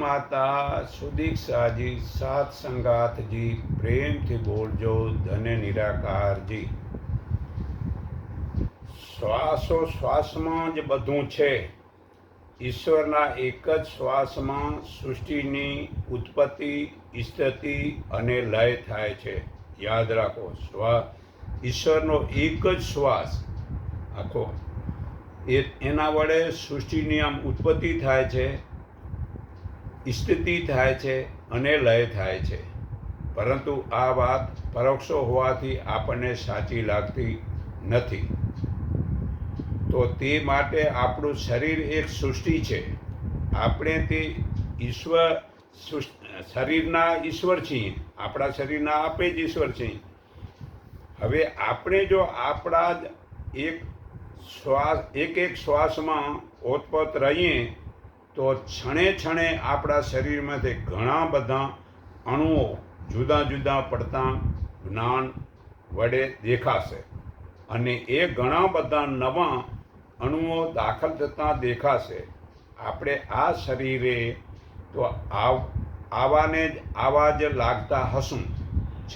માતા સુદીક્ષાજી સાત સંગાતજી પ્રેમથી બોલજો, ધન્ય નિરાકારજી શ્વાસો શ્વાસમાં જ બધું છે. ઈશ્વરના એક જ શ્વાસમાં સૃષ્ટિની ઉત્પત્તિ સ્થિતિ અને લય થાય છે. યાદ રાખો, શ્વા, ઈશ્વરનો એક જ શ્વાસ. આખો. એ, એના વડે સૃષ્ટિની આમ ઉત્પત્તિ થાય છે. સ્થિતિ થાય છે અને લય થાય છે. પરંતુ આ વાત પરોક્ષો હોવાથી આપણને સાચી લાગતી નથી. તો તે માટે આપણું શરીર એક સૃષ્ટિ છે. આપણે તે ઈશ્વર શરીરના ઈશ્વર છીએ. આપણા શરીરના આપે જ ઈશ્વર છીએ. હવે આપણે જો આપણા જ એક શ્વાસ, એક એક શ્વાસમાં ઓતપોત રહીએ તો ક્ષણે ક્ષણે આપણા શરીરમાંથી ઘણા બધા અણુઓ જુદા જુદા પડતા જ્ઞાન વડે દેખાશે. અને એ ઘણા બધા નવા અણુઓ દાખલ થતાં દેખાશે. આપણે આ શરીરે તો આવ, આવાને જ આવા જ લાગતા હશું.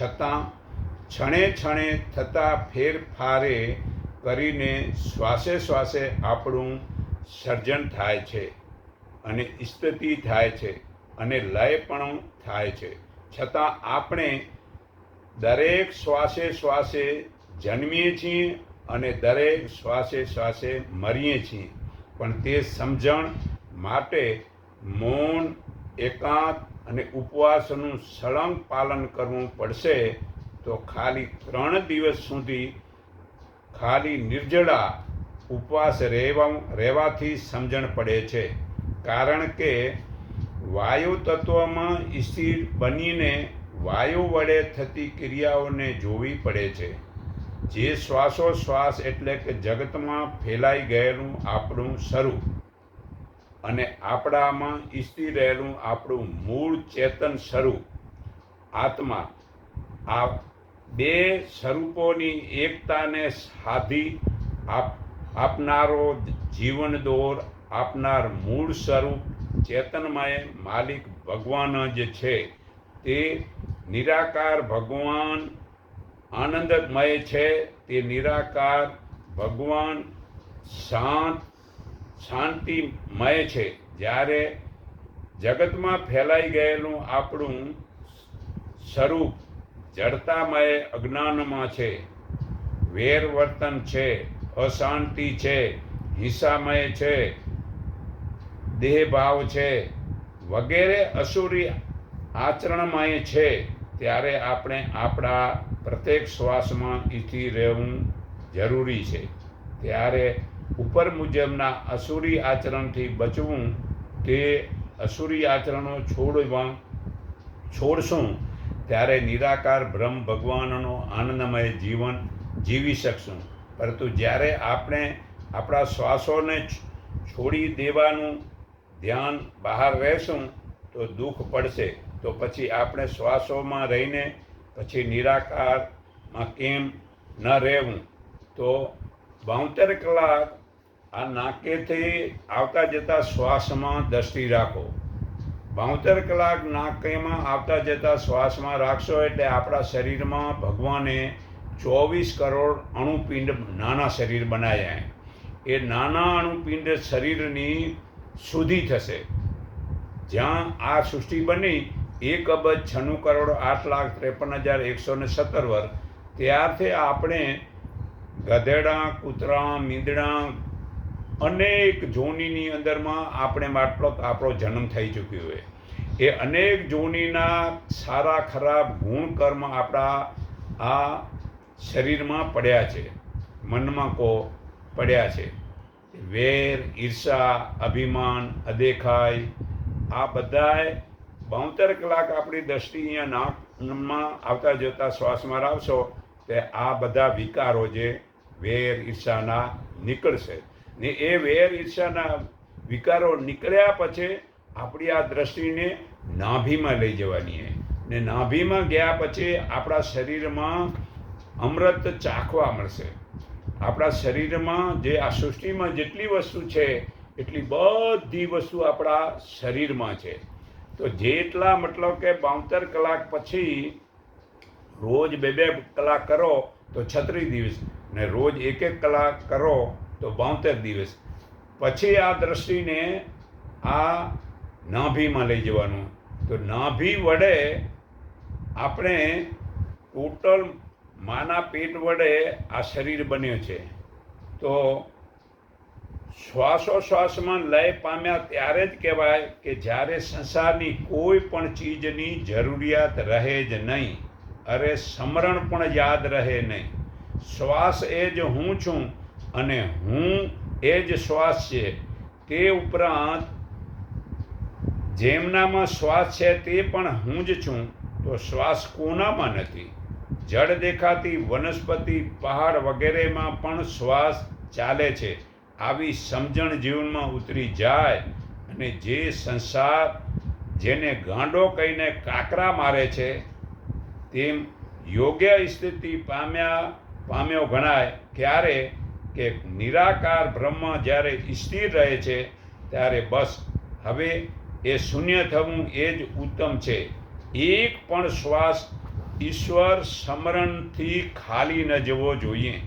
છતાં ક્ષણે ક્ષણે થતા ફેરફારે કરીને શ્વાસે શ્વાસે આપણું સર્જન થાય છે. અને સ્થિતિ થાય છે અને લય પણ થાય છે. છતાં આપણે દરેક શ્વાસે શ્વાસે જન્મીએ છીએ અને દરેક શ્વાસે શ્વાસે મરીએ છીએ. પણ તે સમજણ માટે મૌન, એકાંત અને ઉપવાસનું સળંગ પાલન કરવું પડશે તો ખાલી ત્રણ દિવસ સુધી ખાલી નિર્જળા ઉપવાસ રહેવા, રહેવાથી સમજણ પડે છે. કારણ કે વાયુ તત્વમાં સ્થિર બનીને વાયુ વડે થતી ક્રિયાઓને જોવી પડે છે. જે શ્વાસોશ્વાસ એટલે કે જગતમાં ફેલાઈ ગયેલું આપણું સ્વરૂપ અને આપણામાં સ્થિર રહેલું આપણું મૂળ ચેતન સ્વરૂપ આત્મા આ બે સ્વરૂપોની એકતાને સાધી આપ આપનારો જીવન દોર આપનાર મૂળ સ્વરૂપ ચેતનમય માલિક ભગવાન જ છે. તે નિરાકાર ભગવાન આનંદમય છે. તે નિરાકાર ભગવાન શાંત, શાંતિમય છે. જ્યારે જગતમાં ફેલાઈ ગયેલું આપણું સ્વરૂપ જડતામય અજ્ઞાનમાં છે. વેરવર્તન છે, અશાંતિ છે, હિંસામય છે દેહભાવ છે. વગેરે અસુરી આચરણમાંય છે. ત્યારે આપણે આપણા પ્રત્યેક શ્વાસમાં ઈથી રહેવું જરૂરી છે. ત્યારે ઉપર મુજબના અસુરી આચરણથી બચવું તે અસુરી આચરણો છોડવા, છોડશું, ત્યારે નિરાકાર બ્રહ્મ ભગવાનનો આનંદમય જીવન જીવી શકશું. પરંતુ જ્યારે આપણે આપણા શ્વાસોને છોડી દેવાનું ધ્યાન બહાર રહેશું તો દુઃખ પડશે. તો પછી આપણે શ્વાસોમાં રહીને પછી નિરાકારમાં કેમ ન રહેવું? તો બોતેર કલાક આ નાકેથી આવતા જતા શ્વાસમાં દ્રષ્ટિ રાખો. બોતેર કલાક નાકેમાં આવતા જતા શ્વાસમાં રાખશો એટલે આપણા શરીરમાં ભગવાને ચોવીસ કરોડ અણુપિંડ નાના શરીર બનાવ્યા. એ નાના અણુપિંડ શરીરની શુદ્ધિ થશે. જ્યાં આ સૃષ્ટિ બની, એક અબજ છન્નું કરોડ આઠ લાખ ત્રેપન હજાર એકસો ને સત્તર વર્ષ ત્યારથી આપણે ગધેડા, કૂતરા, મીંદડા, અનેક જોનીની અંદરમાં આપણે માટલો, આપણો જન્મ થઈ ચૂક્યો હોય એ અનેક જોનીના સારા ખરાબ ગુણ કર્મ આપણા આ શરીરમાં પડ્યા છે. મનમાં કો પડ્યા છે. વેર, ઈર્ષા, અભિમાન, અદેખાય, આ બધાય બોતેર કલાક આપણી દ્રષ્ટિ અહીંયા નાકમાં આવતા જતા શ્વાસમાં રાખશો, તે આ બધા વિકારો જે વેર, ઈર્ષાના નીકળશે. ને એ વેર, ઈર્ષાના વિકારો નીકળ્યા પછી આપણી આ દ્રષ્ટિને નાભીમાં લઈ જવાની ને નાભીમાં ગયા પછી આપણા શરીરમાં અમૃત ચાખવા મળશે. આપણા શરીરમાં જે આ સૃષ્ટિમાં જેટલી વસ્તુ છે, એટલી બધી વસ્તુ આપણા શરીરમાં છે. તો જેટલા મતલબ કે બાવતર કલાક પછી રોજ બે બે કલાક કરો, તો છત્રીસ દિવસ. ને રોજ એક એક કલાક કરો, તો બાવતેર દિવસ. પછી આ દ્રષ્ટિને આ નાભીમાં લઈ જવાનું. તો નાભી વડે આપણે ટોટલ માના પેટ વડે આ શરીર બન્યું છે. તો શ્વાસોશ્વાસમાં લય પામ્યા ત્યારે જ કહેવાય કે જ્યારે સંસારની કોઈ પણ ચીજની જરૂરિયાત રહે જ નહીં, અરે સમરણ પણ યાદ રહે નહીં. શ્વાસ એ જ હું છું અને હું એ જ શ્વાસ છે. તે ઉપરાંત જેમનામાં શ્વાસ છે તે પણ હું જ છું. તો શ્વાસ કોનામાં નથી? જળ દેખાતી વનસ્પતિ, પહાડ વગેરેમાં પણ શ્વાસ ચાલે છે. આવી સમજણ જીવનમાં ઉતરી જાય અને જે સંસાર જેને ગાંડો કહીને કાકરા મારે છે, તેમ યોગ્ય સ્થિતિ પામ્યા, પામ્યો ગણાય. ક્યારે કે નિરાકાર બ્રહ્મ જ્યારે સ્થિર રહે છે, ત્યારે બસ હવે એ શૂન્ય થવું એ જ ઉત્તમ છે. એક પણ શ્વાસ ઈશ્વર સ્મરણથી ખાલી ન જવો જોઈએ.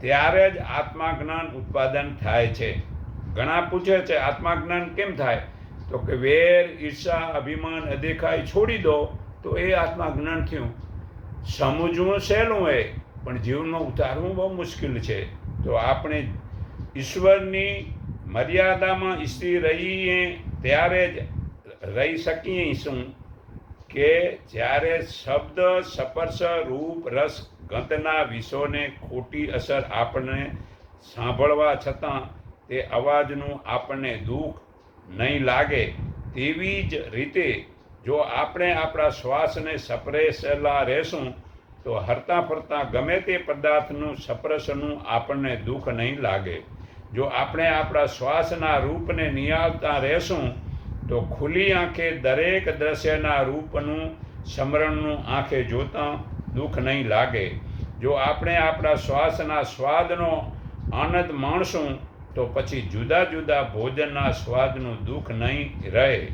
ત્યારે જ આત્માજ્ઞાન ઉત્પાદન થાય છે. ઘણા પૂછે છે આત્માજ્ઞાન કેમ થાય? તો કે, વેર, ઈર્ષા, અભિમાન, અદેખાઈ છોડી દો તો એ આત્માજ્ઞાન થયું. સમજવું સહેલું હોય, પણ જીવનમાં ઉતારવું બહુ મુશ્કેલ છે. તો આપણે ઈશ્વરની મર્યાદામાં સ્થિર રહીએ, ત્યારે જ રહી શકીએ શું? કે જ્યારે શબ્દ સ્પર્શ રૂપ રસ ગંધના વિષોને ખોટી અસર આપણને સાંભળવા છતાં તે અવાજનું આપણને દુઃખ નહીં લાગે, તેવી જ રીતે જો આપણે આપણા શ્વાસને સપરેસેલા રહેશું, તો હરતા ફરતા ગમે તે પદાર્થનું સપરસનું આપણને દુઃખ નહીં લાગે. જો આપણે આપણા શ્વાસના રૂપને નિહાળતા રહેશું તો ખુલ્લી આંખે દરેક દ્રશ્યના રૂપનું, સ્મરણનું આંખે જોતાં દુઃખ નહીં લાગે. જો આપણે આપણા શ્વાસના સ્વાદનો આનંદ માણશું, તો પછી જુદા જુદા ભોજનના સ્વાદનું દુઃખ નહીં રહે.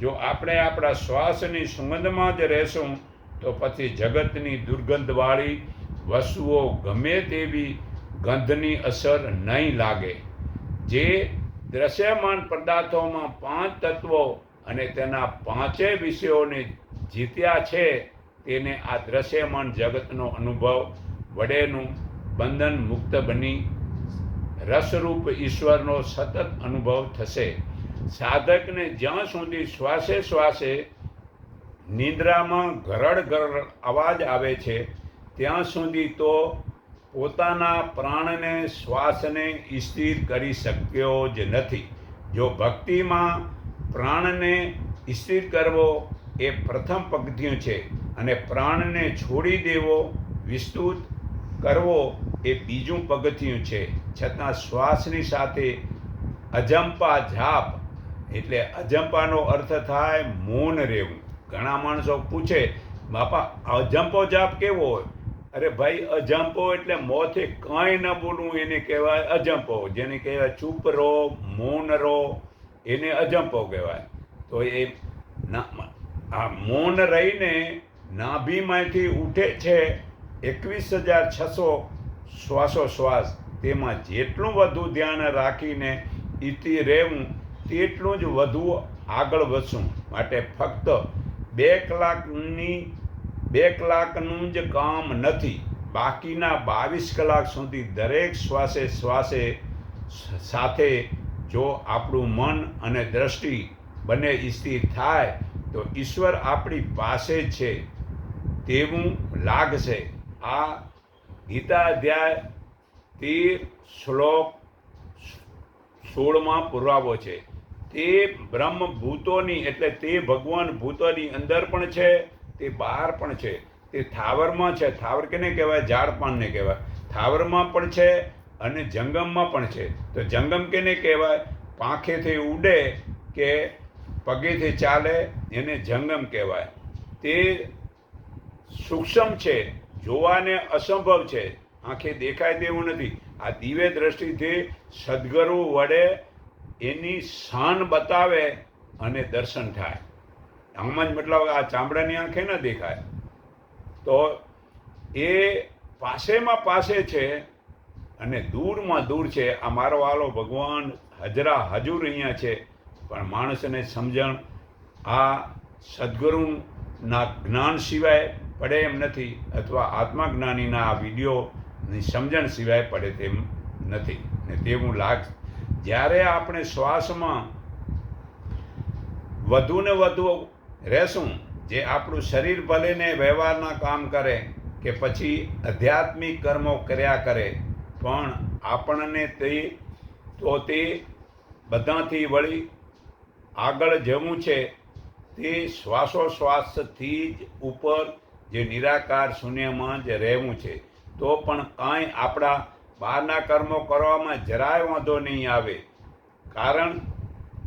જો આપણે આપણા શ્વાસની સુગંધમાં જ રહેશું, તો પછી જગતની દુર્ગંધવાળી વસ્તુઓ ગમે તેવી ગંધની અસર નહીં લાગે. જે દ્રશ્યમાન પદાર્થોમાં પાંચ તત્વો અને તેના પાંચેય વિષયોને જીત્યા છે, તેને આ દ્રશ્યમાન જગતનો અનુભવ વડેનું બંધન મુક્ત બની. રસરૂપ ઈશ્વરનો સતત અનુભવ થશે. સાધકને જ્યાં સુધી શ્વાસે શ્વાસે નિંદ્રામાં ઘરડ ઘરડ અવાજ આવે છે, ત્યાં સુધી તો પોતાના પ્રાણને, શ્વાસને સ્થિર કરી શક્યો જ નથી. જો ભક્તિમાં પ્રાણને સ્થિર કરવો એ પ્રથમ પગથિયું છે અને પ્રાણને છોડી દેવો, વિસ્તૃત કરવો એ બીજું પગથિયું છે. છતાં શ્વાસની સાથે અજંપા જાપ, એટલે અજંપાનો અર્થ થાય મૌન રહેવું. ઘણા માણસો પૂછે, બાપા, અજંપો જાપ કેવો હોય? અરે ભાઈ, અજંપો એટલે મોંથી કાંઈ ન બોલવું એને કહેવાય અજંપો. જેને કહેવાય ચૂપ રહો મૌન રહો એને અજંપો કહેવાય. તો એ ના, આ મૌન રહીને નાભીમાંથી ઉઠે છે એકવીસ હજાર છસો શ્વાસોશ્વાસ. તેમાં જેટલું વધુ ધ્યાન રાખીને ઈતિ રહેવું, તેટલું જ વધુ આગળ વધશું. માટે ફક્ત બે કલાકની બે કલાકનું જ કામ નથી. બાકીના બાવીસ કલાક સુધી દરેક શ્વાસે શ્વાસે સાથે જો આપણું મન અને દ્રષ્ટિ બંને સ્થિર થાય, તો ઈશ્વર આપણી પાસે છે તેવું લાગશે. આ ગીતાધ્યાય તેર શ્લોક સોળમાં પુરાવો છે. તે બ્રહ્મ ભૂતોની એટલે તે ભગવાન ભૂતોની અંદર પણ છે તે બહાર પણ છે. તે થાવરમાં છે. થાવર કેને કહેવાય? ઝાડ પાનને કહેવાય. થાવરમાં પણ છે અને જંગમમાં પણ છે. તો જંગમ કેને કહેવાય? પાંખેથી ઉડે કે પગેથી ચાલે એને જંગમ કહેવાય. તે સૂક્ષ્મ છે. જોવાને અસંભવ છે. આંખે દેખાય તેવું નથી. આ દિવ્ય દ્રષ્ટિથી સદગુરુ વડે એની શાન બતાવે અને દર્શન થાય. આમ જ મતલબ આ ચામડાની આંખે ન દેખાય. તો એ પાસેમાં પાસે છે અને દૂરમાં દૂર છે. આ મારો વાલો ભગવાન હજરા હજુર અહીંયા છે. પણ માણસને સમજણ આ સદગુરુના જ્ઞાન સિવાય પડે એમ નથી અથવા આત્મજ્ઞાનીના આ વિડીયોની સમજણ સિવાય પડે તેમ નથી. ને તેવું લાગ જ્યારે આપણે શ્વાસમાં વધુ ને વધુ રહેશું. જે આપણું શરીર ભલેને વ્યવહારના કામ કરે કે પછી આધ્યાત્મિક કર્મો કર્યા કરે, પણ આપણને તે તો તે બધાથી વળી આગળ જવું છે તે શ્વાસોશ્વાસથી જ ઉપર જે નિરાકાર શૂન્યમાં જ રહેવું છે. તો પણ કાંઈ આપણા બહારના કર્મો કરવામાં જરાય વાંધો નહીં આવે. કારણ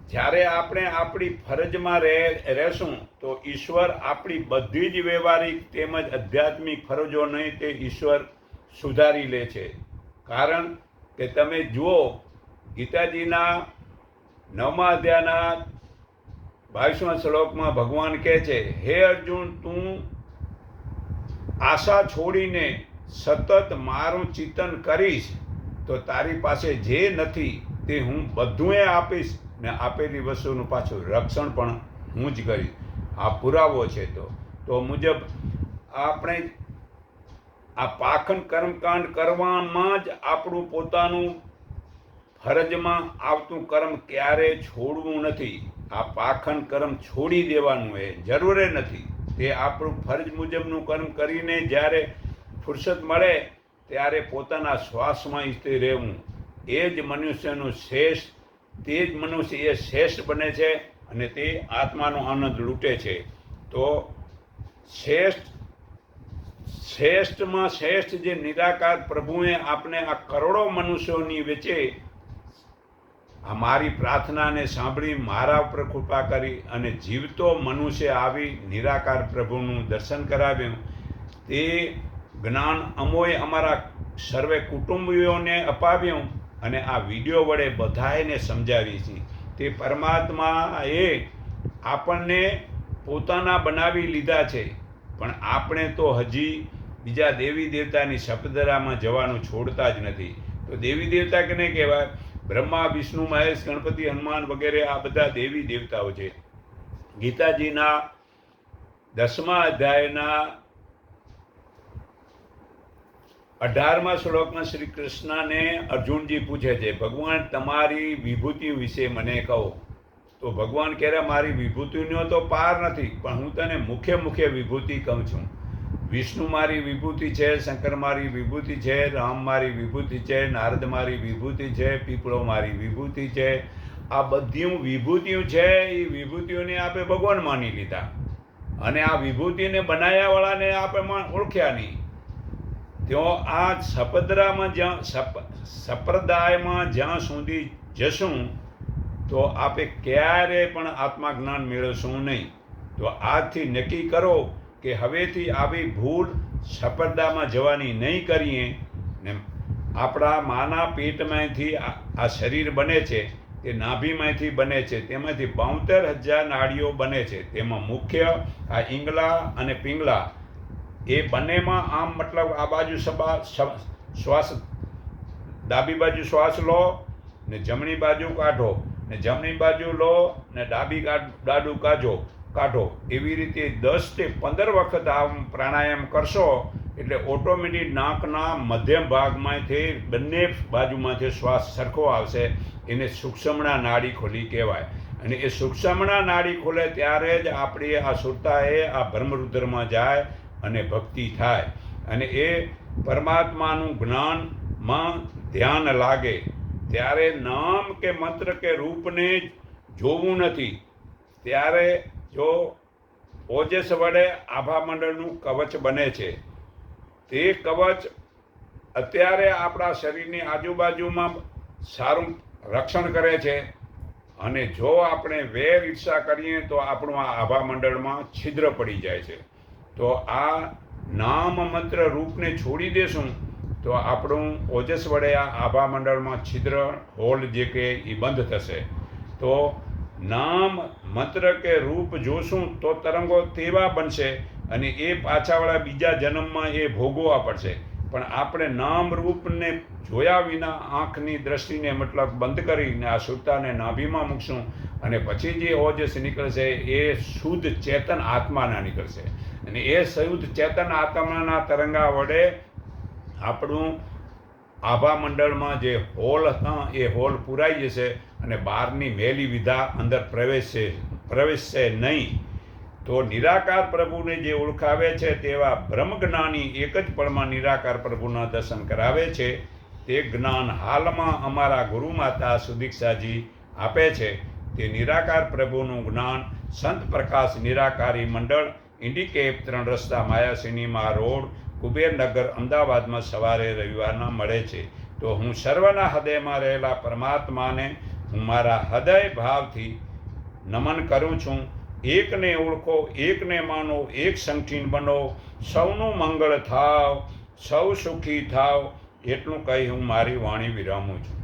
જ્યારે આપણે આપણી ફરજમાં રહે, રહેશું, તો ઈશ્વર આપણી બધી જ વ્યવહારિક તેમજ આધ્યાત્મિક ફરજો નહીં, તે ઈશ્વર સુધારી લે છે. કારણ કે તમે જુઓ, ગીતાજીના નવમા અધ્યાયના બાવીસમા શ્લોકમાં ભગવાન કહે છે, હે અર્જુન, તું આશા છોડીને સતત મારું ચિંતન કરીશ, તો તારી પાસે જે નથી, તે હું બધું આપીશ. ને આપેલી વસ્તુનું પાછું રક્ષણ પણ હું જ કરીશ. આ પુરાવો છે તો. તો મુજબ આપણે આ પાખંડ કર્મકાંડ કરવામાં જ આપણું પોતાનું ફરજમાં આવતું કર્મ ક્યારે છોડવું નથી. આ પાખંડ કર્મ છોડી દેવાનું એ જરૂરે નથી. તે આપણું ફરજ મુજબનું કર્મ કરીને જ્યારે ફુરસત મળે ત્યારે પોતાના શ્વાસમાં સ્થિર રહેવું. એ જ મનુષ્યનું શ્રેષ્ઠ તે જ મનુષ્ય એ શ્રેષ્ઠ બને છે અને તે આત્માનો આનંદ લૂંટે છે. તો શ્રેષ્ઠ, શ્રેષ્ઠમાં શ્રેષ્ઠ જે નિરાકાર પ્રભુએ આપણે આ કરોડો મનુષ્યોની વચ્ચે આ મારી પ્રાર્થનાને સાંભળી મારા ઉપર કૃપા કરી અને જીવતો મનુષ્ય આવી નિરાકાર પ્રભુનું દર્શન કરાવ્યું. તે જ્ઞાન અમોએ અમારા સર્વે કુટુંબીઓને અપાવ્યું. અને આ વીડિયો વડે બધાને સમજાવી છે તે પરમાત્માએ આપણને પોતાના બનાવી લીધા છે. પણ આપણે તો હજી બીજા દેવી દેવતાની સપદરામાં જવાનું છોડતા જ નથી. તો દેવી દેવતા કેને કહેવાય? બ્રહ્મા, વિષ્ણુ, મહેશ, ગણપતિ, હનુમાન વગેરે આ બધા દેવી દેવતાઓ છે. ગીતાજીના દસમા અધ્યાયના અઢારમા શ્લોકમાં શ્રી કૃષ્ણને અર્જુનજી પૂછે છે, ભગવાન, તમારી વિભૂતિ વિશે મને કહો. તો ભગવાન કહે મારી વિભૂતિનો તો પાર નથી, પણ હું તને મુખ્ય મુખ્ય વિભૂતિ કહું છું. વિષ્ણુ મારી વિભૂતિ છે, શંકર મારી વિભૂતિ છે, રામ મારી વિભૂતિ છે, નારદ મારી વિભૂતિ છે, પીપળો મારી વિભૂતિ છે. આ બધી વિભૂતિઓ છે, એ વિભૂતિઓને આપણે ભગવાન માની લીધા. અને આ વિભૂતિને બનાવ્યાવાળાને આપણે ઓળખ્યા નહીં. તેઓ આ સપદરામાં જ્યાં સપ, સંપ્રદાયમાં જ્યાં સુધી જશું, તો આપણે ક્યારે પણ આત્મા જ્ઞાન મેળવશું નહીં. તો આજથી નક્કી કરો કે હવેથી આવી ભૂલ સપરદામાં જવાની નહીં કરીએ. ને આપણા માના પેટમાંથી આ શરીર બને છે, તે નાભીમાંથી બને છે, તેમાંથી બાવતેર હજાર નાળીઓ બને છે. તેમાં મુખ્ય આ ઈંગલા અને પિંગલા એ બંનેમાં આમ મતલબ આ બાજુ સબા શ્વાસ, ડાબી બાજુ શ્વાસ લો ને જમણી બાજુ કાઢો ને જમણી બાજુ લો ને ડાબી ડાડું કાઢો કાઢો. એવી રીતે દસથી પંદર વખત આમ પ્રાણાયામ કરશો એટલે ઓટોમેટિક નાકના મધ્યમ ભાગમાંથી બંને બાજુમાંથી શ્વાસ સરખો આવશે. એને સૂક્ષ્મણા નાડી ખોલી કહેવાય. અને એ સૂક્ષ્મણા નાડી ખોલે ત્યારે જ આપણી આ સુરતાએ આ ભ્રમરુદ્રમાં જાય અને ભક્તિ થાય. અને એ પરમાત્માનું જ્ઞાનમાં ધ્યાન લાગે. ત્યારે નામ કે મંત્ર કે રૂપને જોવું નથી. ત્યારે જો ઓજસ વડે આભા મંડળનું કવચ બને છે. તે કવચ અત્યારે આપણા શરીરની આજુબાજુમાં સારું રક્ષણ કરે છે. અને જો આપણે વેર ઈર્ષા કરીએ તો આપણું આ આભા મંડળમાં છિદ્ર પડી જાય છે. તો આ નામ મંત્ર રૂપને છોડી દેશું, તો આપણું ઓજસ વડે આ આભા મંડળમાં છિદ્ર હોલ જે કે એ બંધ થશે. તો નામ મંત્ર કે રૂપ જોશું તો તરંગો તેવા બનશે અને એ પાછાવાળા બીજા જન્મમાં એ ભોગવવા પડશે. પણ આપણે નામ રૂપને જોયા વિના આંખની દ્રષ્ટિને મતલબ બંધ કરીને આ સુરતાને નાભીમાં મૂકશું અને પછી જે ઓજસ નીકળશે એ શુદ્ધ ચેતન આત્માના નીકળશે. અને એ સયુદ્ધ ચેતન આત્માના તરંગા વડે આપણું આભા મંડળમાં જે હોલ હતા એ હોલ પૂરાઈ જશે અને બહારની મેલી વિધા અંદર પ્રવેશશે પ્રવેશશે નહીં. તો નિરાકાર પ્રભુને જે ઓળખાવે છે તેવા બ્રહ્મ જ્ઞાની એક જ પળમાં નિરાકાર પ્રભુના દર્શન કરાવે છે. તે જ્ઞાન હાલમાં અમારા ગુરુ માતા સુદીક્ષાજી આપે છે. તે નિરાકાર પ્રભુનું જ્ઞાન સંત પ્રકાશ નિરાકારી મંડળ ઇન્ડિકેપ ત્રણ રસ્તા માયા સિનેમા રોડ, કુબેરનગર અમદાવાદમાં સવારે રવિવારના મળે છે. તો હું સર્વના હૃદયમાં રહેલા પરમાત્માને હું મારા હૃદય ભાવથી નમન કરું છું. એકને ઓળખો, એકને માનો, એક સંઠીન બનો. સૌનું મંગળ થાવ, સૌ સુખી થાવ, એટલું કહી હું મારી વાણી વિરામું છું.